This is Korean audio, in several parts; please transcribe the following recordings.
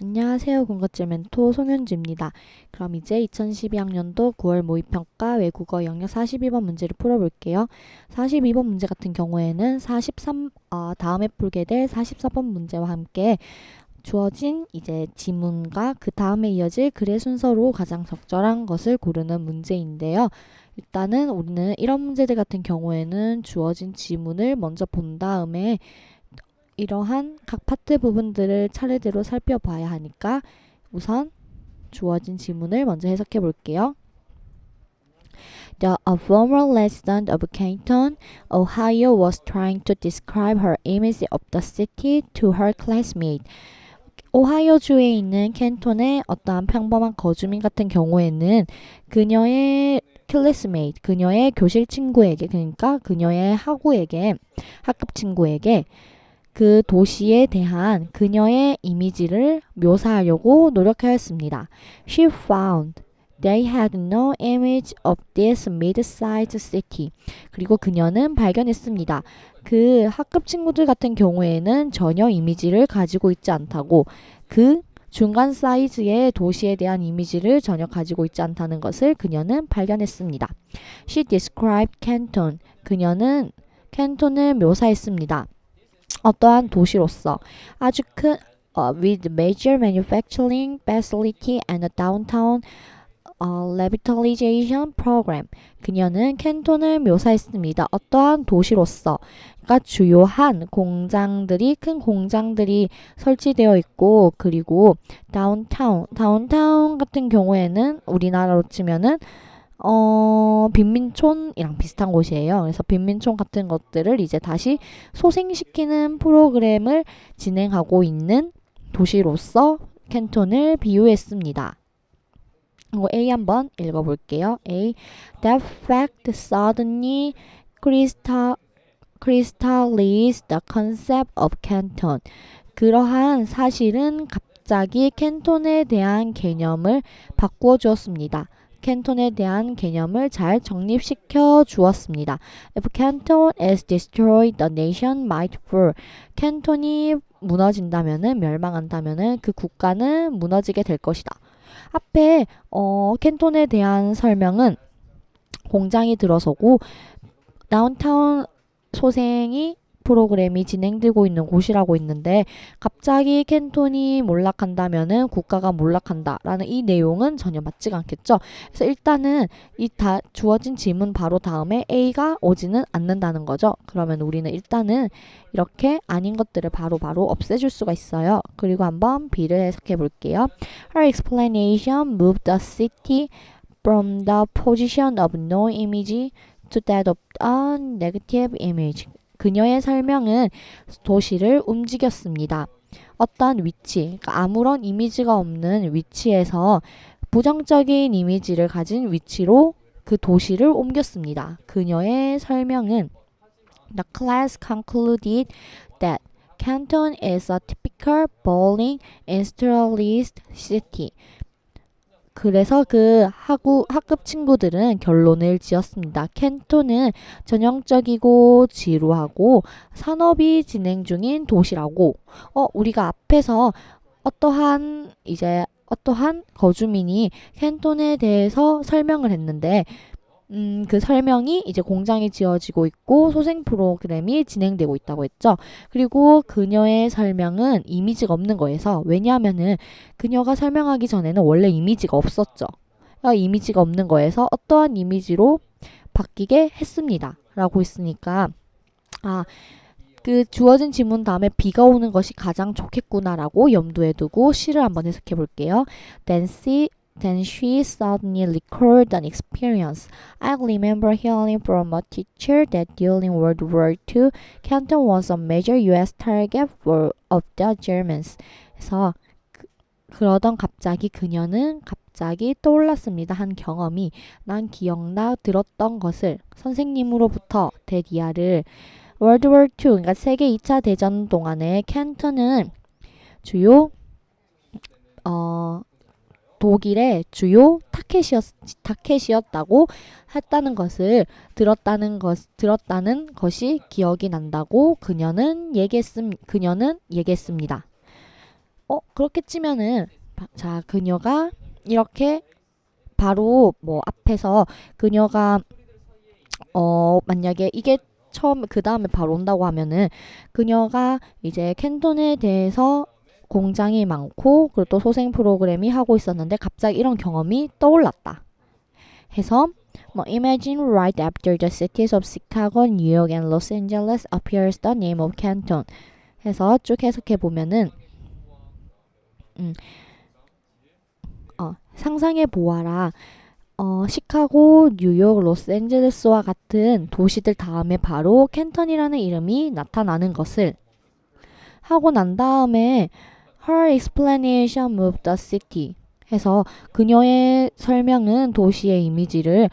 안녕하세요. 군것질 멘토 송현주입니다. 그럼 이제 2012학년도 9월 모의평가 외국어 영역 42번 문제를 풀어볼게요. 42번 문제 같은 경우에는 43, 어, 다음에 풀게 될 44번 문제와 함께 주어진 이제 지문과 그 다음에 이어질 글의 순서로 가장 적절한 것을 고르는 문제인데요. 일단은 우리는 이런 문제들 같은 경우에는 주어진 지문을 먼저 본 다음에 이러한 각 파트 부분들을 차례대로 살펴봐야 하니까 우선 주어진 지문을 먼저 해석해 볼게요. The a former resident of Canton, Ohio was trying to describe her image of the city to her classmate. 오하이오 주에 있는 캔톤의 어떠한 평범한 거주민 같은 경우에는 그녀의 클래스메이트, 그녀의 교실 친구에게, 그러니까 그녀의 학우에게, 학급 친구에게 그 도시에 대한 그녀의 이미지를 묘사하려고 노력하였습니다. She found they had no image of this mid-sized city. 그리고 그녀는 발견했습니다. 그 학급 친구들 같은 경우에는 전혀 이미지를 가지고 있지 않다고 그 중간 사이즈의 도시에 대한 이미지를 전혀 가지고 있지 않다는 것을 그녀는 발견했습니다. She described Canton. 그녀는 캔톤을 묘사했습니다. 어떠한 도시로서 아주 큰 어, with major manufacturing facility and a downtown 어, revitalization program. 그녀는 캔톤을 묘사했습니다. 어떠한 도시로서, 그러니까 주요한 공장들이 큰 공장들이 설치되어 있고 그리고 다운타운, 다운타운 같은 경우에는 우리나라로 치면은 어, 빈민촌이랑 비슷한 곳이에요. 그래서 빈민촌 같은 것들을 이제 다시 소생시키는 프로그램을 진행하고 있는 도시로서 캔톤을 비유했습니다. A 한번 읽어볼게요. A. That fact suddenly crystal, crystallized the concept of Canton. 그러한 사실은 갑자기 캔톤에 대한 개념을 바꾸어 주었습니다. 캔톤에 대한 개념을 잘 정립시켜 주었습니다. If Canton is destroyed, the nation might fall. 캔톤이 무너진다면은 멸망한다면은 그 국가는 무너지게 될 것이다. 앞에 어, 캔톤에 대한 설명은 공장이 들어서고 다운타운 소생이 프로그램이 진행되고 있는 곳이라고 있는데 갑자기 캔톤이 몰락한다면은 국가가 몰락한다라는 이 내용은 전혀 맞지가 않겠죠. 그래서 일단은 이 다 주어진 질문 바로 다음에 A가 오지는 않는다는 거죠. 그러면 우리는 일단은 이렇게 아닌 것들을 바로 바로 없애줄 수가 있어요. 그리고 한번 B를 해석해 볼게요. Her explanation moved the city from the position of no image to that of a negative image. 그녀의 설명은 도시를 움직였습니다. 어떤 위치, 그러니까 아무런 이미지가 없는 위치에서 부정적인 이미지를 가진 위치로 그 도시를 옮겼습니다. 그녀의 설명은 The class concluded that Canton is a typical bowling industrialist city. 그래서 그 하구, 학급 친구들은 결론을 지었습니다. 캔톤은 전형적이고 지루하고 산업이 진행 중인 도시라고. 어, 우리가 앞에서 어떠한 이제 어떠한 거주민이 캔톤에 대해서 설명을 했는데 음, 그 설명이 이제 공장이 지어지고 있고 소생 프로그램이 진행되고 있다고 했죠. 그리고 그녀의 설명은 이미지가 없는 거에서 왜냐하면은 그녀가 설명하기 전에는 원래 이미지가 없었죠. 그러니까 이미지가 없는 거에서 어떠한 이미지로 바뀌게 했습니다. 라고 했으니까 아, 그 주어진 지문 다음에 비가 오는 것이 가장 좋겠구나라고 염두에 두고 시를 한번 해석해 볼게요. Then she Then she suddenly recalled an experience. I remember hearing from a teacher that during World War II, Canton was a major U.S. target for of the Germans. 그래서 그, 그러던 갑자기 그녀는 갑자기 떠올랐습니다. 한 경험이 난 기억나 들었던 것을 선생님으로부터 데디아를 월드 워 2, 그러니까 세계 2차 대전 동안에 캔턴은 주요 어 독일의 주요 타켓이었, 타켓이었다고 했다는 것을 들었다는 것 들었다는 것이 기억이 난다고 그녀는 얘기했음 그녀는 얘기했습니다. 어 그렇게 찌면은 바- 자 그녀가 이렇게 바로 뭐 앞에서 그녀가 어 만약에 이게 처음 그 다음에 바로 온다고 하면은 그녀가 이제 캔톤에 대해서 공장이 많고 그리고 또 소생 프로그램이 하고 있었는데 갑자기 이런 경험이 떠올랐다. 해서 뭐 imagine right after the cities of Chicago, New York, and Los Angeles appears the name of Canton. 해서 쭉 해석해 보면은 음, 어, 상상해 보아라. 어, 시카고, 뉴욕, 로스앤젤레스와 같은 도시들 다음에 바로 캔턴이라는 이름이 나타나는 것을 하고 난 다음에 her explanation moved the city 해서 그녀의 설명은 도시의 이미지를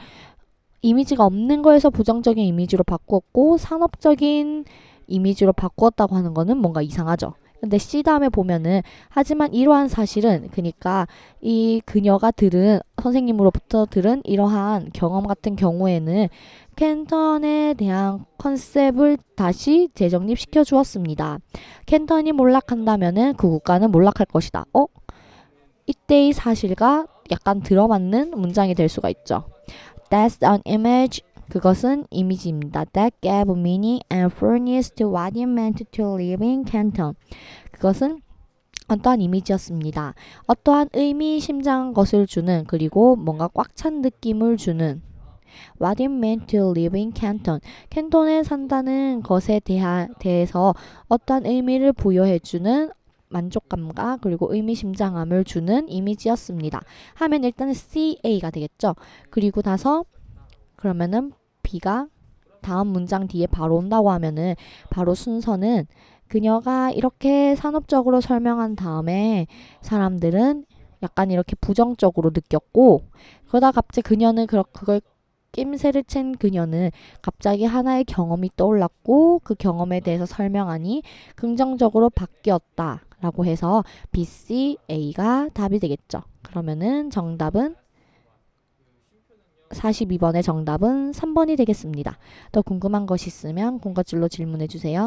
이미지가 없는 거에서 부정적인 이미지로 바꿨고 산업적인 이미지로 바꾸었다고 하는 거는 뭔가 이상하죠. 근데 C 다음에 보면은 하지만 이러한 사실은 그니까 이 그녀가 들은 선생님으로부터 들은 이러한 경험 같은 경우에는 캔턴에 대한 컨셉을 다시 재정립시켜 주었습니다. 캔턴이 몰락한다면은 그 국가는 몰락할 것이다. 어? 이때의 사실과 약간 들어맞는 문장이 될 수가 있죠. That's an image. 그것은 이미지입니다. That gave meaning and furnished what it meant to live in Canton. 그것은 어떠한 이미지였습니다. 어떠한 의미심장한 것을 주는 그리고 뭔가 꽉 찬 느낌을 주는 What it meant to live in Canton. 캔톤에 산다는 것에 대하, 대해서 어떠한 의미를 부여해주는 만족감과 그리고 의미심장함을 주는 이미지였습니다. 하면 일단은 CA가 되겠죠. 그리고 나서 그러면은 B가 다음 문장 뒤에 바로 온다고 하면은 바로 순서는 그녀가 이렇게 산업적으로 설명한 다음에 사람들은 약간 이렇게 부정적으로 느꼈고 그러다 갑자기 그녀는 그 그걸 낌새를 챈 그녀는 갑자기 하나의 경험이 떠올랐고 그 경험에 대해서 설명하니 긍정적으로 바뀌었다 라고 해서 B, C, A가 답이 되겠죠. 그러면은 정답은 42번의 정답은 3번이 되겠습니다. 더 궁금한 것이 있으면 공과줄로 질문해 주세요.